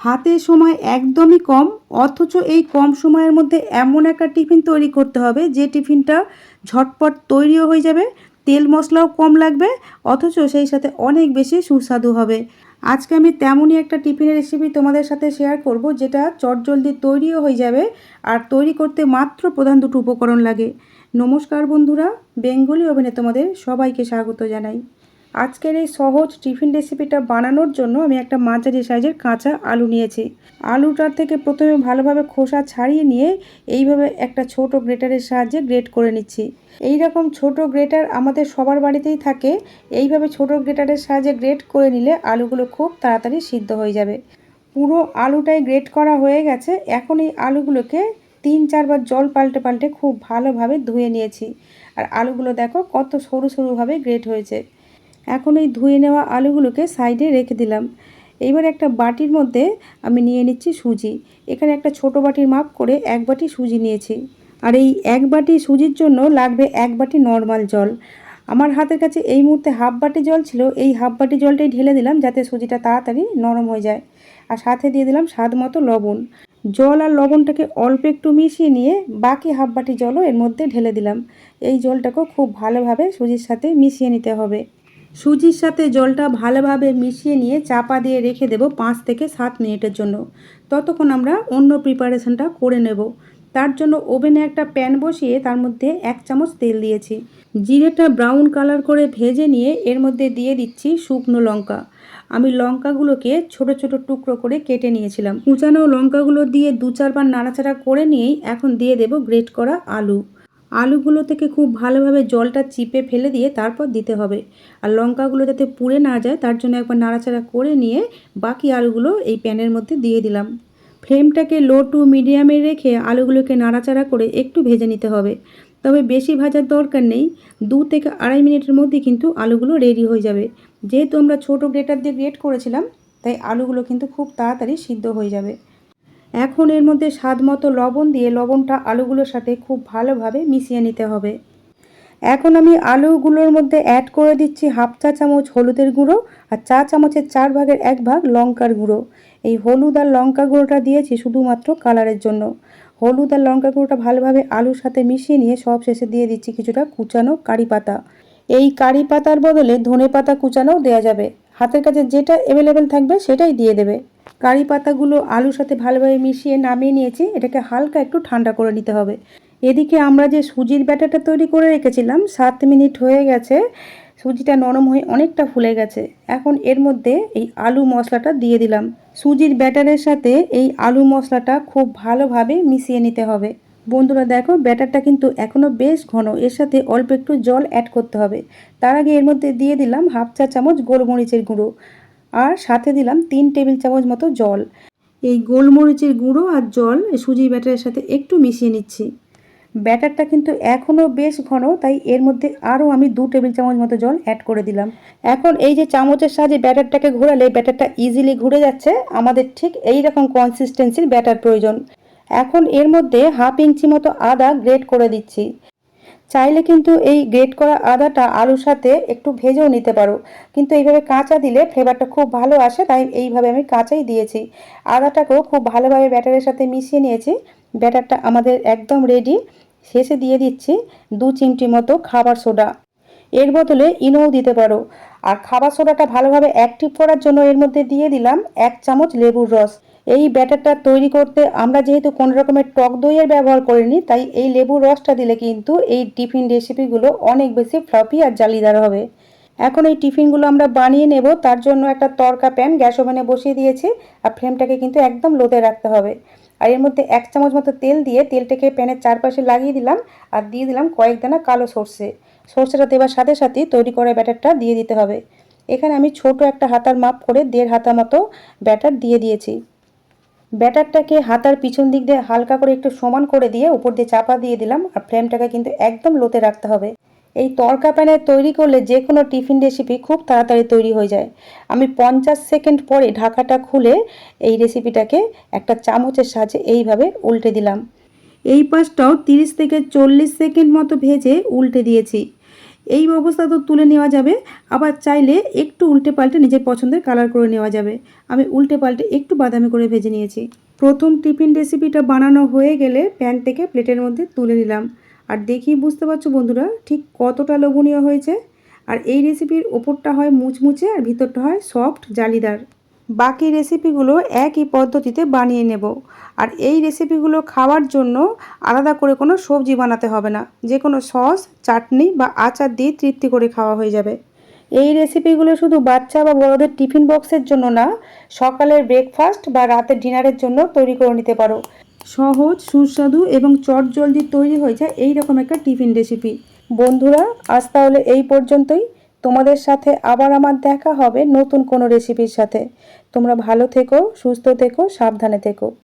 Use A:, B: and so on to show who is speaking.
A: হাতে সময় একদমই কম, অথচ এই কম সময়ের মধ্যে এমন একটা টিফিন তৈরি করতে হবে যে টিফিনটা ঝটপট তৈরিও হয়ে যাবে, তেল মশলাও কম লাগবে, অথচ সেই সাথে অনেক বেশি সুস্বাদু হবে। আজকে আমি তেমনই একটা টিফিনের রেসিপি তোমাদের সাথে শেয়ার করব, যেটা চটজলদি তৈরিও হয়ে যাবে আর তৈরি করতে মাত্র প্রধান দুটো উপকরণ লাগে। নমস্কার বন্ধুরা, বেঙ্গলি ওভেনে তোমাদের সবাইকে স্বাগত জানাই। আজকের এই সহজ টিফিন রেসিপিটা বানানোর জন্য আমি একটা মাঝারি সাইজের কাঁচা আলু নিয়েছি। আলুটার থেকে প্রথমে ভালোভাবে খোসা ছাড়িয়ে নিয়ে এইভাবে একটা ছোট গ্রেটারের সাহায্যে গ্রেট করে নিচ্ছি। এই রকম ছোট গ্রেটার আমাদের সবার বাড়িতেই থাকে। এইভাবে ছোট গ্রেটারের সাহায্যে গ্রেট করে নিলে আলুগুলো খুব তাড়াতাড়ি সিদ্ধ হয়ে যাবে। পুরো আলুটাই গ্রেট করা হয়ে গেছে। এখন এই আলুগুলোকে তিন চারবার জল পাল্টে পাল্টে খুব ভালোভাবে ধুয়ে নিয়েছি। আর আলুগুলো দেখো কত সরু সরুভাবে গ্রেট হয়েছে। এখন এই ধুয়ে নেওয়া আলুগুলোকে সাইডে রেখে দিলাম। এইবার একটা বাটির মধ্যে আমি নিয়ে নিচ্ছি সুজি। এখানে একটা ছোট বাটির মাপ করে এক বাটি সুজি নিয়েছি। আর এই এক বাটি সুজির জন্য লাগবে এক বাটি নর্মাল জল। আমার হাতের কাছে এই মুহূর্তে হাফ বাটি জল ছিল। এই হাফ বাটি জলটাই ঢেলে দিলাম যাতে সুজিটা তাড়াতাড়ি নরম হয়ে যায়। আর সাথে দিয়ে দিলাম স্বাদ মতো লবণ। জল আর লবণটাকে অল্প একটু মিশিয়ে নিয়ে বাকি হাফ বাটি জলও এর মধ্যে ঢেলে দিলাম। এই জলটাকেও খুব ভালোভাবে সুজির সাথে মিশিয়ে নিতে হবে। সুজির সাথে জলটা ভালোভাবে মিশিয়ে নিয়ে চাপা দিয়ে রেখে দেব পাঁচ থেকে সাত মিনিটের জন্য। ততক্ষণ আমরা অন্য প্রিপারেশনটা করে নেব। তার জন্য ওভেনে একটা প্যান বসিয়ে তার মধ্যে এক চামচ তেল দিয়েছি। জিরেটা ব্রাউন কালার করে ভেজে নিয়ে এর মধ্যে দিয়ে দিচ্ছি শুকনো লঙ্কা। আমি লঙ্কাগুলোকে ছোট ছোট টুকরো করে কেটে নিয়েছিলাম। কুচানো লঙ্কাগুলো দিয়ে দু চারবার নাড়াচাড়া করে নিয়েই এখন দিয়ে দেব গ্রেট করা আলু। আলুগুলো থেকে খুব ভালোভাবে জলটা চিপে ফেলে দিয়ে তারপর দিতে হবে। আর লঙ্কাগুলো যাতে পুড়ে না যায়, তার জন্য একবার নাড়াচাড়া করে নিয়ে বাকি আলুগুলো এই প্যানের মধ্যে দিয়ে দিলাম। ফ্লেমটাকে লো টু মিডিয়ামে রেখে আলুগুলোকে নাড়াচাড়া করে একটু ভেজে নিতে হবে। তবে বেশি ভাজার দরকার নেই, দু থেকে আড়াই মিনিটের মধ্যে কিন্তু আলুগুলো রেডি হয়ে যাবে। যেহেতু আমরা ছোটো গ্রেটার দিয়ে গ্রেট করেছিলাম, তাই আলুগুলো কিন্তু খুব তাড়াতাড়ি সিদ্ধ হয়ে যাবে। এখন এর মধ্যে স্বাদ মতো লবণ দিয়ে লবণটা আলুগুলোর সাথে খুব ভালোভাবে মিশিয়ে নিতে হবে। এখন আমি আলুগুলোর মধ্যে অ্যাড করে দিচ্ছি হাফ চা চামচ হলুদের গুঁড়ো আর চা চামচের চার ভাগের এক ভাগ লঙ্কার গুঁড়ো। এই হলুদ আর লঙ্কা গুঁড়োটা দিয়েছি শুধুমাত্র কালারের জন্য। হলুদ আর লঙ্কা গুঁড়োটা ভালোভাবে আলুর সাথে মিশিয়ে নিয়ে সব শেষে দিয়ে দিচ্ছি কিছুটা কুচানো কারি পাতা। এই কারি পাতার বদলে ধনে পাতা কুচানোও দেওয়া যাবে। হাতের কাছে যেটা অ্যাভেলেবেল থাকবে সেটাই দিয়ে দেবে। কারি পাতাগুলো আলুর সাথে ভালোভাবে মিশিয়ে নামিয়ে নিয়েছি। এটাকে হালকা একটু ঠান্ডা করে নিতে হবে। এদিকে আমরা যে সুজির ব্যাটারটা তৈরি করে রেখেছিলাম, সাত মিনিট হয়ে গেছে। সুজিটা নরম হয়ে অনেকটা ফুলে গেছে। এখন এর মধ্যে এই আলু মশলাটা দিয়ে দিলাম। সুজির ব্যাটারের সাথে এই আলু মশলাটা খুব ভালোভাবে মিশিয়ে নিতে হবে। বন্ধুরা, দেখো, ব্যাটারটা কিন্তু এখনও বেশ ঘন। এর সাথে অল্প একটু জল অ্যাড করতে হবে। তার আগে এর মধ্যে দিয়ে দিলাম হাফ চা চামচ গোলমরিচের গুঁড়ো। আর সাথে দিলাম তিন টেবিল চামচ মতো জল। এই গোলমরিচের গুঁড়ো আর জল সুজি ব্যাটারের সাথে একটু মিশিয়ে নিচ্ছি। ব্যাটারটা কিন্তু এখনও বেশ ঘন, তাই এর মধ্যে আরও আমি দু টেবিল চামচ মতো জল অ্যাড করে দিলাম। এখন এই যে চামচের সাহায্যে ব্যাটারটাকে ঘোরালে ব্যাটারটা ইজিলি ঘুরে যাচ্ছে, আমাদের ঠিক এই রকম কনসিস্টেন্সির ব্যাটার প্রয়োজন। এখন এর মধ্যে হাফ ইঞ্চি মতো আদা গ্রেট করে দিচ্ছি। চাইলে কিন্তু এই গ্রেট করা আদাটা আলুর সাথে একটু ভেজেও নিতে পারো। কিন্তু এইভাবে কাঁচা দিলে ফ্লেভারটা খুব ভালো আসে, তাই এইভাবে আমি কাঁচাই দিয়েছি। আদাটাকেও খুব ভালোভাবে ব্যাটারের সাথে মিশিয়ে নিয়েছি। ব্যাটারটা আমাদের একদম রেডি শেষে দিয়ে দিচ্ছি দু চিমটি মতো খাবার সোডা। এর বদলে ইনোও দিতে পারো। আর খাবার সোডাটা ভালোভাবে অ্যাক্টিভ করার জন্য এর মধ্যে দিয়ে দিলাম এক চামচ লেবুর রস। এই ব্যাটারটা তৈরি করতে আমরা যেহেতু কোনো রকমের টক দইয়ের ব্যবহার করিনি, তাই এই লেবুর রসটা দিলে কিন্তু এই টিফিন রেসিপিগুলো অনেক বেশি ফ্লপি আর জালিদার হবে। এখন এই টিফিনগুলো আমরা বানিয়ে নেব, তার জন্য একটা তরকা প্যান, গ্যাস ওভেনে বসিয়ে দিয়েছি আর ফ্লেমটাকে কিন্তু একদম লোতে রাখতে হবে। আর এর মধ্যে এক চামচ মতো তেল দিয়ে তেলটাকে প্যানের চারপাশে লাগিয়ে দিলাম আর দিয়ে দিলাম কয়েক দানা কালো সর্ষে। সর্ষেটা দেওয়ার সাথে সাথেই তৈরি করা ব্যাটারটা দিয়ে দিতে হবে। এখানে আমি ছোট একটা হাতার মাপ করে দেড় হাতা মতো ব্যাটার দিয়ে দিয়েছি। ব্যাটারটাকে হাতার পিছন দিক দিয়ে হালকা করে একটু সমান করে দিয়ে উপর দিয়ে চাপা দিয়ে দিলাম আর ফ্লেমটাকে কিন্তু একদম লোতে রাখতে হবে। এই তরকা প্যানে তৈরি করলে যে কোনো টিফিন রেসিপি খুব তাড়াতাড়ি তৈরি হয়ে যায়। আমি পঞ্চাশ সেকেন্ড পরে ঢাকাটা খুলে এই রেসিপিটাকে একটা চামচের সাহায্যে এইভাবে উল্টে দিলাম। এই পাশটাও তিরিশ থেকে চল্লিশ সেকেন্ড মতো ভেজে উল্টে দিয়েছি। এই অবস্থা তো তুলে নেওয়া যাবে। আবার চাইলে একটু উল্টে পাল্টে নিজের পছন্দের কালার করে নেওয়া যাবে। আমি উল্টে পাল্টে একটু বাদামি করে ভেজে নিয়েছি। প্রথম টিফিন রেসিপিটা বানানো হয়ে গেলে প্যান থেকে প্লেটের মধ্যে তুলে নিলাম। আর দেখি, বুঝতে পারছ বন্ধুরা, ঠিক কতটা লোভনীয় হয়েছে। আর এই রেসিপির ওপরটা হয় মুচমুচে আর ভিতরটা হয় সফট জালিদার। বাকি রেসিপিগুলো একই পদ্ধতিতে বানিয়ে নেব। আর এই রেসিপিগুলো খাওয়ার জন্য আলাদা করে কোনো সবজি বানাতে হবে না। যে কোনো সস, চাটনি বা আচার দিয়ে তৃপ্তি করে খাওয়া হয়ে যাবে। এই রেসিপিগুলো শুধু বাচ্চা বা বড়দের টিফিন বক্সের জন্য না, সকালের ব্রেকফাস্ট বা রাতের ডিনারের জন্য তৈরি করে নিতে পারো। সহজ, সুস্বাদু এবং চটজলদি তৈরি হয়ে যায় এই রকম একটা টিফিন রেসিপি বন্ধুরা, আজ তাহলে এই পর্যন্তই। তোমাদের সাথে আবার আমার দেখা হবে নতুন কোনো রেসিপির সাথে। তোমরা ভালো থেকো, সুস্থ থেকো, সাবধানে থেকো।